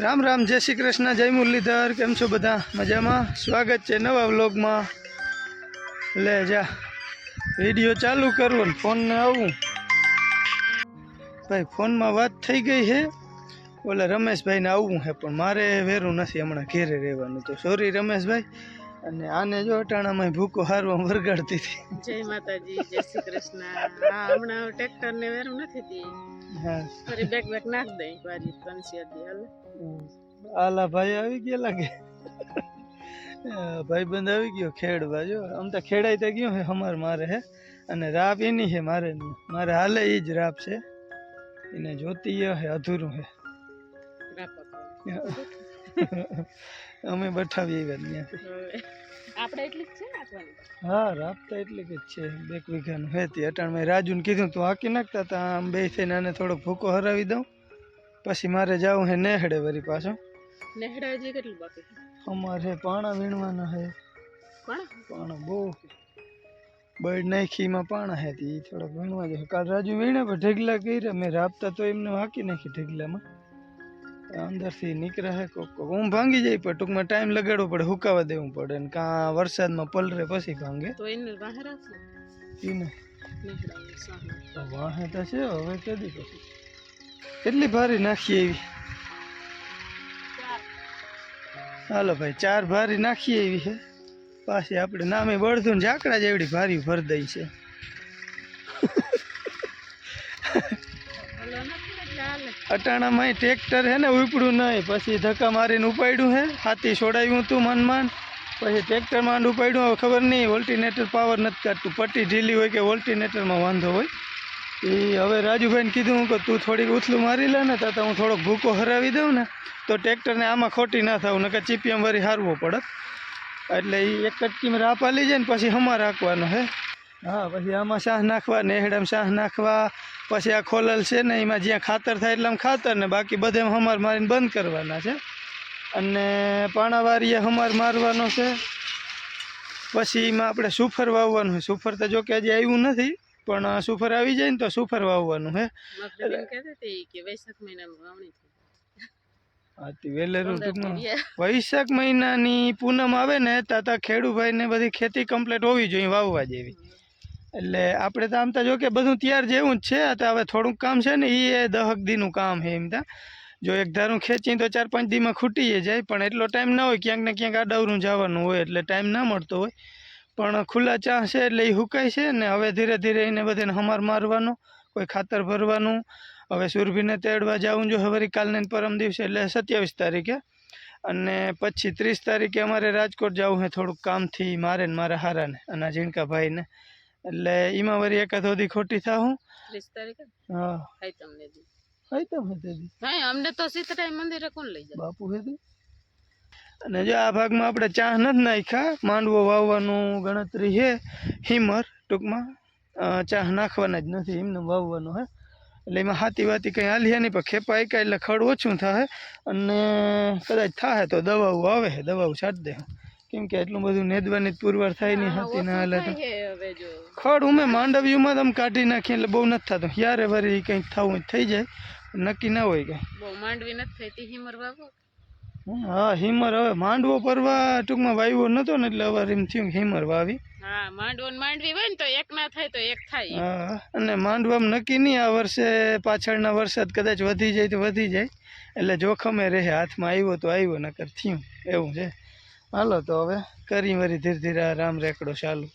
રામ રામ, જય શ્રી કૃષ્ણ, જય મુરલીધર, કેમ છો બધા? મજામાં? સ્વાગત છે નવા વ્લોગમાં. લે, જા. વીડિયો ચાલુ કરવો ને ફોનને આવું. ભાઈ, ફોનમાં વાત થઈ ગઈ છે ઓલા રમેશભાઈને આવવું છે પણ મારે વેરું નથી હમણાં ઘેરે રહેવાનું. તો સોરી રમેશભાઈ. અને આને જો અટાણામાં ભૂકો હારવા વરગાડતી હતી. જય માતાજી જય શ્રી કૃષ્ણ. હા હમણાં ટ્રેક્ટર ને વેરું નથી દી હા. ફરી બેક બેક નાખ દે વારી ત્રણસો હતી હાલ. આલા ભાઈ આવી ગયા લાગે ભાઈ બંધ આવી ગયો ખેડવા જો. આમ તો ખેડાઈ તો ગયો હે હમાર મારે હે. અને રાપ એની છે મારે મારે હાલે એ જ રાપ છે. એને જોતી હે અધૂરું હે. રાપા અમે બઠાવી આવ્યા ત્યાંથી હવે આપણે એટલી જ છે હા રાબતા તો એટલી જ છે. બે વીઘાનું હે તે. અટાણમાં રાજુને કીધું તું હાકી નાખતા તા આમ બે થઈને આને થોડોક ભૂકો હરાવી દઉં. પછી મારે જવું હે નેહડે વરી પાછો. નેહડા હજી કેટલું બાકી અમારે પાણા વીણવાના હે. પણ? બહુ. બળ નાખીમાં પાણા હે તે થોડાક વીણવા જોઈએ કાલ રાજુ વીણે પણ ઢગલા કર્યા. મેં રાબતા તો એમને હાકી નાખી ઢગલામાં. અંદરથી નીકળે હે કોક હું ભાંગી જાય પણ ટૂંકમાં ટાઈમ લગાડવો પડે હુકાવા દેવું પડે ને કાં વરસાદમાં પલરે પછી ભાંગે. તો એને બહાર એને વાહે તો છે હવે કદી પછી. કેટલી ભારી નાખીએ એવી. હાલો ભાઈ ચાર ભારી નાખીએ એવી છે. પાછી આપણે નામે બળધું ને ઝાકડા જેવડી ભારી ભર દઈ છે. અટાણામાં ટ્રેક્ટર હે ને, ઉપડું નહીં. પછી ધક્કા મારીને ઉપાડ્યું હે હાથી છોડાવ્યું હતું મન માન પછી ટ્રેક્ટર માંડ ઉપાડ્યું, હવે ખબર નહીં વોલ્ટિનેટર પાવર નથી કાઢતું. પટ્ટી ઢીલી હોય કે વોલ્ટિનેટરમાં વાંધો હોય. એ હવે રાજુભાઈને કીધું કે તું થોડીક ઉથલું મારી લે ને તો હું થોડોક ભૂકો હરાવી દઉં ને, તો ટ્રેક્ટરને આમાં ખોટી ના થાવ, નકર ચીપીએમ વરી હારવો પડત એટલે એ એક કટકીમાં રાપ આલી જાય ને, પછી હમા રાખવાનો હે હા પછી આમાં શાહ નાખવા નેહડામાં શાહ નાખવા પછી આ ખોલલ છે ને એમાં જ્યાં ખાતર થાય એટલે આમ ખાતર ને બાકી બધે હમાર મારીને બંધ કરવાના છે. અને પાણાવારીએ હમાર મારવાનો છે. પછી એમાં આપણે સુફર વાવવાનું છે. સુફર તો જો કે હજી આવ્યું નથી પણ સુફર આવી જાય ને તો સુફર વાવવાનું હે વેલેરું ટૂંકમાં. વૈશાખ મહિનાની પૂનમ આવે ને ત્યાં ખેડૂભાઈ ને બધી ખેતી કમ્પ્લીટ હોવી જોઈએ વાવવા જેવી. એટલે આપણે તો આમ તો જો કે બધું તૈયાર જેવું જ છે તો હવે થોડુંક કામ છે ને એ દહક દીનું કામ છે એમ ત્યાં જો એક ધારું ખેંચીને તો ચાર પાંચ દીમાં ખૂટી જાય, પણ એટલો ટાઈમ ના હોય ક્યાંક ને ક્યાંક આડાવરું જવાનું હોય, એટલે ટાઈમ ના મળતો હોય. પણ ખુલ્લા ચા છે એટલે એ હુકાય છે ને, હવે ધીરે ધીરે એને બધાને હમાર મારવાનો, કોઈ ખાતર ભરવાનું. હવે સુરભીને તેડવા જવું જો હવે કાલને પરમ દિવસે, એટલે સત્યાવીસ તારીખે. અને પછી ત્રીસ તારીખે અમારે રાજકોટ જવું છે થોડુંક કામથી, મારે ને મારા હારાને અને ઝીણકાભાઈને ભાઈને એટલે એમાં વળી એકાદ હોદી ખોટી થાઉં ત્રીસ તારીખે? હા. હાઈ તમને દી. હાઈ તો હે હા અમને તો સીતરાય મંદિરે કોણ લઈ જાય? બાપુ હે અને જો આ ભાગમાં આપણે ચા નથી નાખ્યા માંડવો વાવવાનું ગણતરી છે હિમર ટૂંકમાં ચાહ ચા નાખવાના જ નથી એમને વાવવાનું હે. એટલે એમાં હાથી વાતી કંઈ હાલી નહીં પણ ખેપા એકા એટલે ખડ ઓછું થાય અને કદાચ થાય તો દવાઓ આવે દવાઓ છાંટી દે કેમ કે એટલું બધું નેદવાની પુરવાર થાય નહીં હતી ના હાલે તો. ખડ ઉમે માંડવ્યુંમાં તમે કાઢી નાખીએ એટલે બહુ નથી થતું. યારે વરી કંઈક થવું થઈ જાય નક્કી ના હોય કંઈ. બહુ માંડવી નથી થઈ હિમર વાવો? હા હિમર હવે માંડવો પરવા ટૂંકમાં વાવ્યો નતો ને એટલે હવે એમ થયું હિમર વાવી. હા માંડવો માંડવી હોય ને તો એક ના થાય તો એક થાય હા અને માંડવામાં નક્કી નહીં આ વર્ષે પાછળના વરસાદ કદાચ વધી જાય તો વધી જાય. એટલે જોખમે રહે હાથમાં આવ્યો તો આવ્યો નકર થયું એવું છે. હાલો તો હવે કરી વરી ધીરે ધીરે આ રામ રેકડો ચાલુ.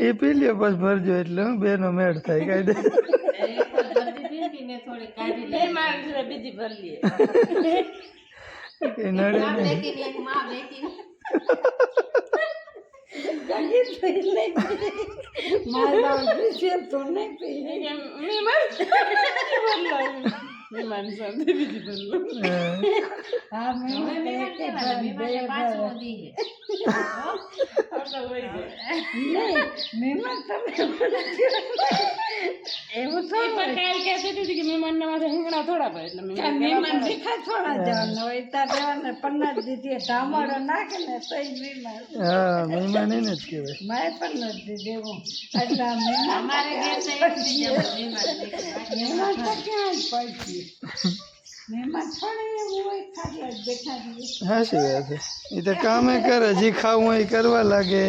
એ પી લ્યો બસ ભરજો એટલે હું બેનો મેળ થાય કઈ દે મહેમાન નડે માં મહેમાન. એવું તો કાલ કહેતી હતી કે મહેમાન ના માથે હિંગણા થોડા પડે એટલે મહેમાન મહેમાન ભીખા થોડા જવાના હોય ત્યાં દેવાના પન્નાસ દીધી ધામાડો નાખે ને તઈ મહેમાન હા મહેમાન એને જ કહેવાય માય પણ નથી દેવું એટલે મહેમાન અમારે ઘેર તો એક જ જમા મહેમાન તો ક્યાં જ પડતી હાચી વાત છે. એ તો કામે કરે જે ખાવું એ કરવા લાગે.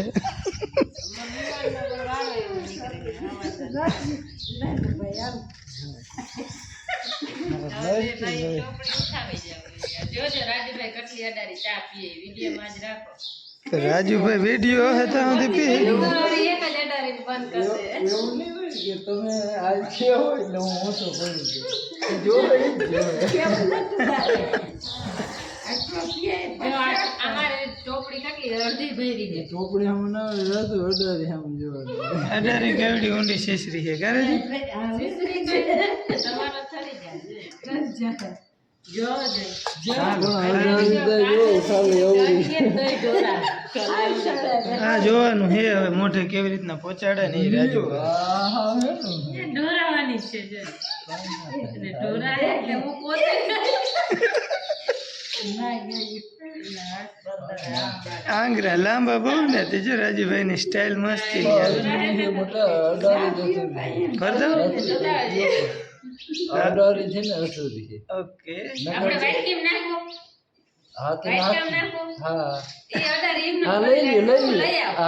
જોજો રાજુભાઈ કેટલી અડારી ચા પીએ વિડીયોમાં જ રાખો. રાજુભાઈ વીડિયો હે ત્યાં સુધી પી એક જ અડારી બંધ કરશે એવું નહીં હોય કે તમે આ છે હોય એટલે હું ઓછો જોવે ઈ જ ચોપડી કેવડી ઊંડી છે કરે જો જો હા જોવાનું હે હવે મોઢે કેવી રીતના પહોંચાડે ને એ રાજુ ઢોરાવાની છે જો એટલે એટલે હું પોતે આંગરા લાંબા બહુ ને તે જો રાજુભાઈ ની સ્ટાઇલ મસ્તી ભરતો ઓકે. આપણે વાઈટ કેમ નાખો. હા તો હા. હા લઈ એમનું લઈ આવો.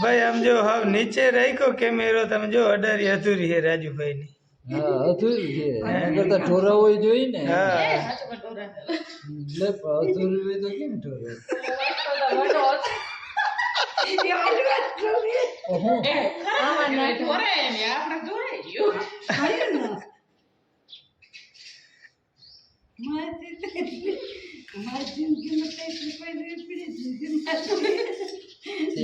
ભાઈ આમ જો હાવ નીચે રાખ્યો કેમેરો તમે જો અડારી અધૂરી છે રાજુભાઈ ની. હા. સાચું ઢોરા આમાં ના ઢોરાય ને આપણે ઢોરાઈ ગયું મારી જિંદગીમાં કઈ રૂપિયા પીડી જિંદગીમાં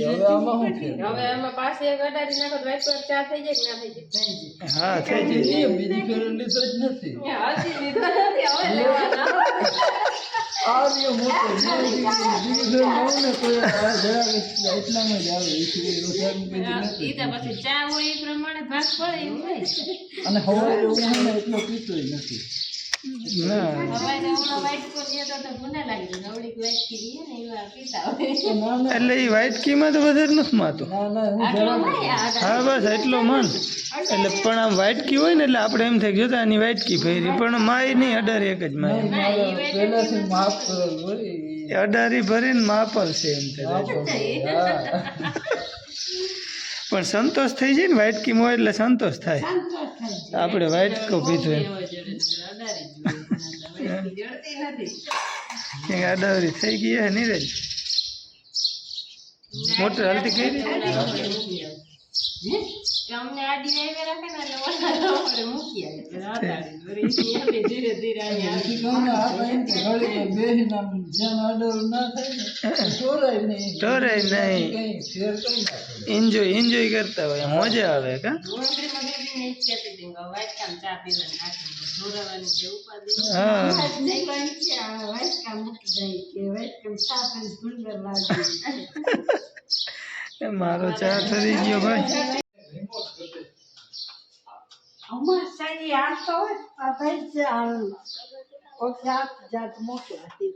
હવે આમાં પાસે એક અડારી નાખો તો વાઈટ પર ચા થઈ જાય કે ના થઈ જાય? હા થઈ જાય. હજી લીધા નથી હવે લેવાના. ઈ તો પછી ચા હોય એ પ્રમાણે ભાગ પડે એવું હોય ના હવે તો હમણાં વાઈટ પર જતો તો ગુના લાગી જાય નવડી વાઈટ કીધી ને એવા પીતા હોય એટલે એ વ્હાઈટ કીમાં તો વધારે નથી માતું. હા બસ એટલો મન. એટલે પણ આમ વ્હાઈટ કી હોય ને એટલે આપણે એમ થાય કે જોતા આની વ્હાઈટ કી પહેરી પણ માય નહીં અડારી એક જ માય. અડારી ભરીને માપલ છે એમ થાય. પણ સંતોષ થઈ જાય ને વ્હાઈટ કી હોય એટલે સંતોષ થાય. આપણે વ્હાઈટ કો પીધું નથી અડારી થઈ ગઈ હે નીરજ મોટર હાલતી કઈ અમને આડી આવી રાખે ને એટલે ઓલા આપણે મૂકી આવે એટલે અડાડી વળી એમને ધીરે ધીરે અહીંયા આવી. ટોરાય નહીં એન્જોય એન્જોય કરતા હોય મજા આવે કા ગોળગડીમાં બેબીને ઈ જ કહેતી હતી કે વાઈટ કામ ચા પીવાની નાખી ઢોરાવાની છે ઉપાધિ હા નહીં પણ કે આ વાટકા મૂકી જાય કે વાટકા સાપ અને સુંદર લાગે એ મારો ચા ઠરી ગયો ભાઈ અમાર આટ તો આ ભાઈ આ કોઈ જાત જાત મોટી હતી.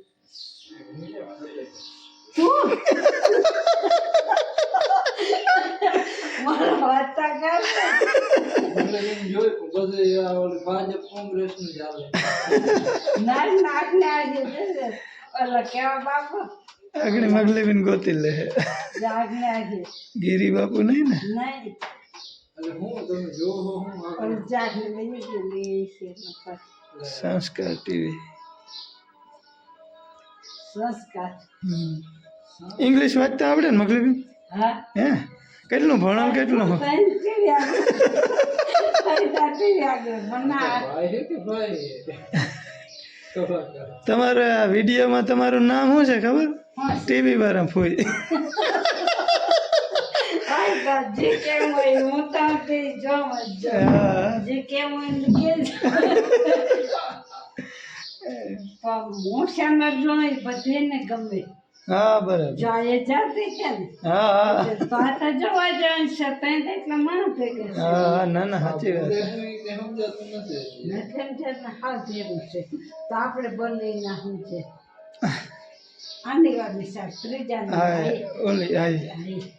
ને ઓલા કેવા બાપુ? આગળ મગલેબીન ગોતી લે. ગીરી બાપુ નહીં ને? નહીં. સંસ્કાર ટીવી. ઇંગ્લિશ વાંચતા આવડે ને મગલેબીન હે. કેટલું ભણો કેટલું તમારે આ વિડીયોમાં તમારું નામ શું છે ખબર? ટીવી વાળા ફૂઈ. જે કેમ હોય હું તો તે જોમ જ જો જે કેમ હોય કે હું શામાં જોઈ બધીને ગમે. હા બરાબર. જો જાતી છે ને હા. હા તો જોવા જવાનું છે ત્યાં તો માણસ ભેગા હા હા ના ના સાચી વાત નથી. સમજાતું જેવું છે. તો આપણે બંને ના શું છે? આની વારની શાક ત્રીજા ઓલી.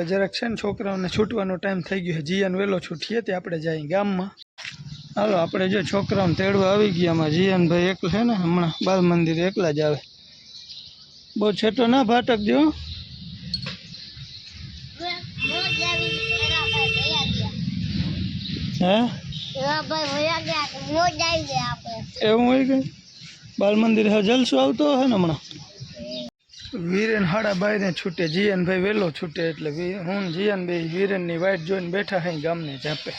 તો જરાક છે ને છોકરાઓને છૂટવાનો ટાઈમ થઈ ગયો છે. જીયાન વહેલો છૂટીએ તે આપણે જઈએ ગામમાં. હાલો આપણે જો છોકરાઓને તેડવા આવી ગયા અમારા જીયાનભાઈ એકલા છે ને હમણાં બાલ મંદિર એકલા જ આવે. બહુ છેટો ના ભાટક જો હે. એવું હોય કે? બાલ મંદિર જલસો આવતો હે ને હમણાં? વીરેન હાડા બાયરે છૂટે જીયનભાઈ વહેલો છૂટે એટલે વી- હું ને જીયનભાઈ વીરેનની વાઈટ જોઈને બેઠા હઈ ગામને ચાપે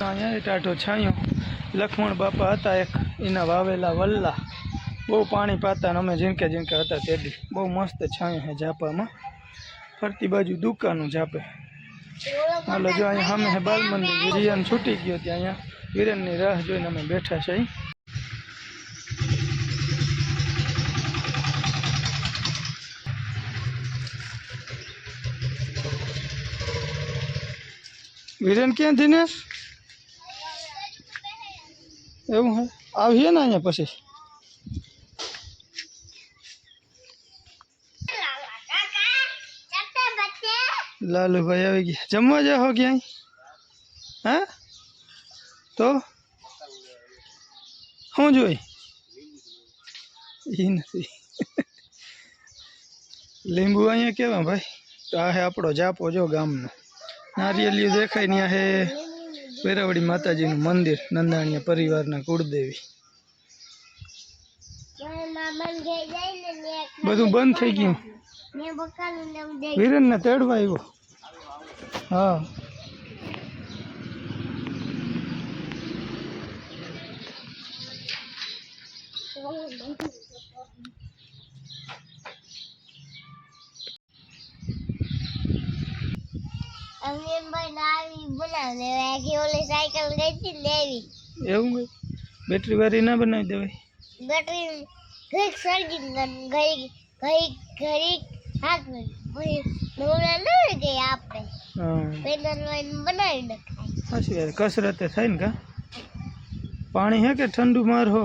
અહીંયા ટાઢો છાંયો. લક્ષ્મણ બાપા હતા એક, એના વાવેલા વલ્લા. બહુ પાણી પાતા ને અમે ઝીણકે ઝીણકે હતા તેથી બહુ મસ્ત છાંયો હે ઝાપામાં ફરતી બાજુ દુકાનું ઝાપે હાલો, જો અહીંયા સામે હે બાલ મંદિર જીયન છૂટી ગયો ત્યાં. અહીંયા વીરેનની રાહ જોઈને અમે બેઠા છે વિરેન ક્યાં દિનેશ? એવું હે? આવીએ ને અહીંયા પછી. લાલુભાઈ આવી ગયા. જમવા જાઓ ક્યાંય? હા? તો? શું જોઈ? એ નથી. લીંબુ અહીંયા કેવા ભાઈ? તો આ હે આપણો જાપો જો ગામનો. નારિયેલિયું દેખાય આ હે. વેરાવળી માતાજીનું મંદિર, નંદાણીયા પરિવારના કુળદેવી. બધું બંધ થઈ ગયું. વિરેનને તેડવા આવ્યો. હા. એવું હોય? બેટરી વાળી ના બનાવી દેવાય? બેટરી ઘડીક સળગી ઘડીક ઘડીક ઘડીક હાથ નવરા ન કે આપણે. પેનલ વાઈન બનાવી નખાય. સાચી વાત કસરત થાય ને કા? પાણી હે કે ઠંડુ માર હો?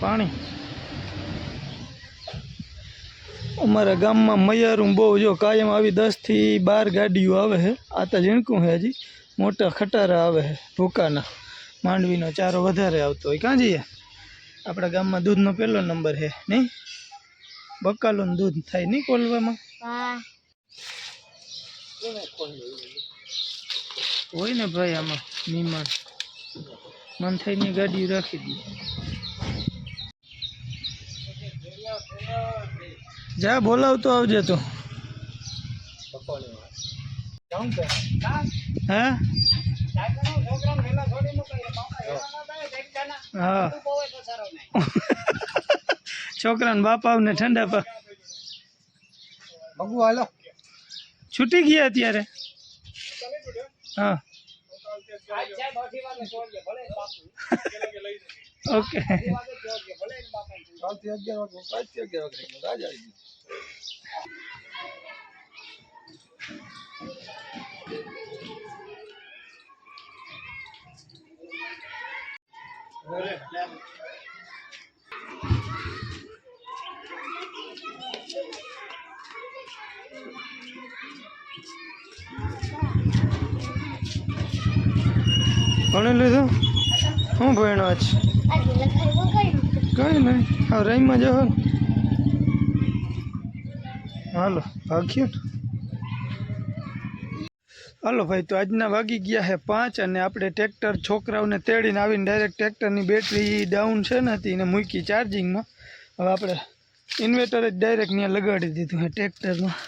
પાણી. અમારા ગામમાં મૈયારું બહુ જો કાયમ આવી દસથી બાર ગાડીઓ આવે છે. આ તો ઝીણકું છે હજી. મોટા ખટારા આવે છે ભૂકાના. માંડવીનો ચારો વધારે આવતો હોય. કાં જઈએ? આપણા ગામમાં દૂધનો પહેલો નંબર છે નહીં? બકાલોનું દૂધ થાય નહીં કોલવામાં હોય ને ભાઈ આમાં મીમાન મન થઈને ગાડી રાખી દઈએ. જા બોલાવતો આવજે તું. હા? હા. છોકરાને બાપ આવને ઠંડા પા બગુ હાલો. છૂટી ગયા અત્યારે? હા. ઓકે. કાલથી અગિયાર વાગે કાલથી અગિયાર વાગે રાજ આવી ભણી લીધું? હું ભણ્યો છું કઈ નહીં હા રહીમાં જવા હાલો, ભાગ્યો હાલો ભાઈ, તો આજના વાગી ગયા છે પાંચ અને આપણે ટ્રેક્ટર છોકરાઓને તેડીને આવીને ડાયરેક્ટ ટ્રેક્ટરની બેટરી ડાઉન છે ને હતી, એને મૂકી ચાર્જિંગમાં હવે આપણે ઇન્વર્ટર જ ડાયરેક્ટ ત્યાં લગાડી દીધું છે ટ્રેક્ટરમાં.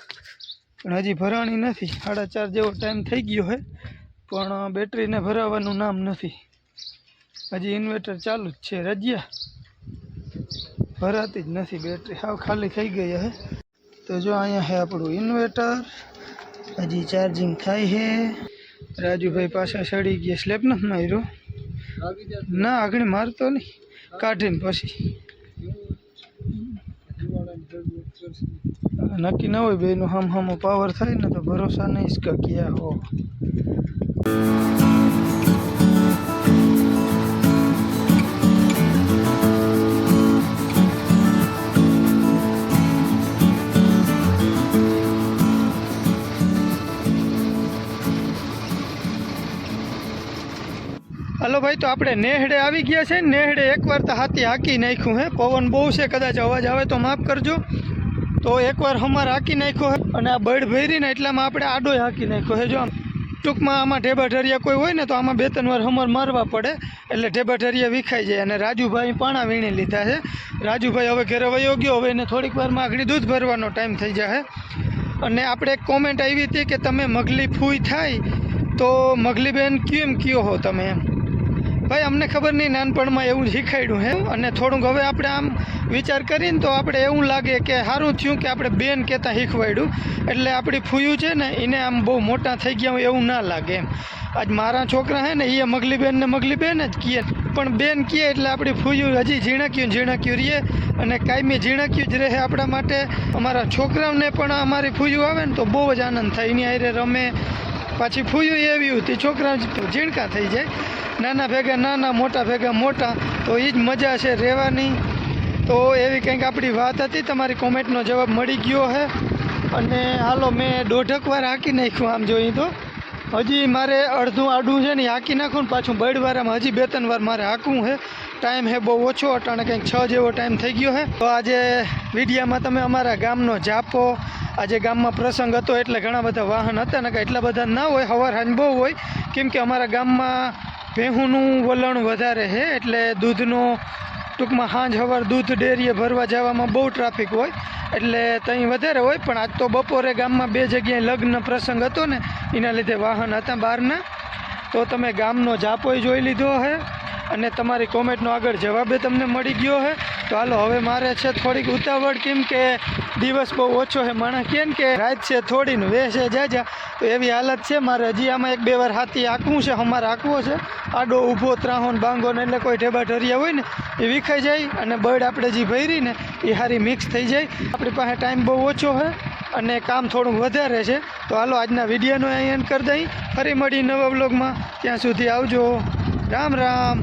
પણ હજી ભરાણી નથી. સાડા ચાર જેવો ટાઈમ થઈ ગયો છે પણ બેટરીને ભરાવાનું નામ નથી. હજી ઇન્વર્ટર ચાલુ જ છે, રજ્યા. ભરાતી જ નથી બેટરી સાવ ખાલી થઈ ગઈ હે. તો જો અહીંયા છે આપણું ઇન્વર્ટર હજી ચાર્જિંગ થાય છે રાજુભાઈ પાછા સડી ગયા. સ્લેબ નથી માર્યો. ના, આગળ મારતો નહીં. કાઢીને પછી. નક્કી ના હોય બેનું હમ હમો પાવર થાય ને તો ભરોસા નહીં ઇસકા ક્યાં હો. હલો ભાઈ, તો આપણે નેહડે આવી ગયા છે. નેહડે એકવાર તો હાથી હાકી નાખ્યું હે. પવન બહુ છે, કદાચ અવાજ આવે તો માફ કરજો. તો એકવાર હમાર હાકી નાખ્યો હે અને આ બળ ભરીને એટલામાં આપણે આડોય હાકી નાખ્યો હે. જો ટૂંકમાં આમાં ઢેબા કોઈ હોય ને તો આમાં બે ત્રણ વાર હમર મારવા પડે. એટલે ઢેબા ઢરિયા વિખાઈ જાય અને રાજુભાઈ પાણા વીણી લીધા છે રાજુભાઈ હવે ઘરે વયો ગયો, હવે એને થોડીક વારમાં આગળ દૂધ ભરવાનો ટાઈમ થઈ જાય અને આપણે એક કોમેન્ટ આવી હતી કે તમે મગલી ફૂઈ થાય તો મગલી બેન કેમ કયો હો તમે એમ? ભાઈ, અમને ખબર નહીં, નાનપણમાં એવું શીખાડ્યું હે? અને થોડુંક હવે આપણે આમ વિચાર કરીને તો આપણે એવું લાગે કે સારું થયું કે આપણે બેન કહેતા શીખવાડ્યું એટલે આપણી ફૂયું છે ને, એને આમ બહુ મોટા થઈ ગયા હોય એવું ના લાગે એમ. આજ મારા છોકરા હે ને એ મગલી બેન ને મગલી બેન જ કહે પણ બેન કહે એટલે આપણી ફૂયું હજી ઝીણક્યું ઝીણક્યું રહીએ અને કાયમી ઝીણક્યું જ રહે આપણા માટે. અમારા છોકરાઓને પણ અમારી ફૂયું આવે ને તો બહુ જ આનંદ થાય. એની હારે રમે પાછી ફૂયું એવી હતી. છોકરા ઝીણકા થઈ જાય. નાના ભેગા, નાના, મોટા ભેગા, મોટા. તો એ જ મજા છે રહેવાની. તો એવી કંઈક આપણી વાત હતી. તમારી કોમેન્ટનો જવાબ મળી ગયો છે અને હાલો મેં દોઢક વાર હાંકી નાખ્યું આમ જોઈ તો. હજી મારે અડધું આડું છે ને હાંકી નાખું ને પાછું બળવારામાં હજી બે ત્રણ વાર મારે હાંકવું છે ટાઈમ છે બહુ ઓછો, અટાણે કંઈક છ જેવો ટાઈમ થઈ ગયો છે તો આજે વિડીયામાં તમે અમારા ગામનો જાપો, આજે ગામમાં પ્રસંગ હતો એટલે ઘણા બધા વાહન હતા ને એટલા બધા ના હોય, હવાર હાંજ બહુ હોય. કેમ કે અમારા ગામમાં ભેહુંનું વલણ વધારે છે એટલે દૂધનો ટૂંકમાં સાંજ હવાર દૂધ, ડેરીએ ભરવા જવામાં બહુ ટ્રાફિક હોય. એટલે ત્યાં વધારે હોય, પણ આજ તો બપોરે ગામમાં બે જગ્યાએ લગ્ન પ્રસંગ હતો ને, એના લીધે વાહન હતા બહારના. તો તમે ગામનો જાપોય જોઈ લીધો છે અને તમારી કોમેન્ટનો આગળ જવાબે તમને મળી ગયો છે તો હાલો, હવે મારે છે થોડીક ઉતાવળ કેમ કે દિવસ બહુ ઓછો છે માણસ કેમ કે રાત છે થોડી વે છે જાજા તો એવી હાલત છે, મારે હજી આમાં એક બે વાર હાથી આંકવું છે અમારે આંકવો છે. આડો ઊભો, ત્રાહોન બાંગો ને એટલે કોઈ ઢેબા ઢરિયા હોય ને, એ વિખાઈ જાય અને બર્ડ આપણે જે ભરી ને એ સારી મિક્સ થઈ જાય. આપણી પાસે ટાઈમ બહુ ઓછો છે અને કામ થોડુંક વધારે છે. તો હાલો, આજના વિડીયોનો અહીં એન્ડ કરી દઈ. ફરી મળી નવા બ્લોગમાં ત્યાં સુધી આવજો. રામ રામ.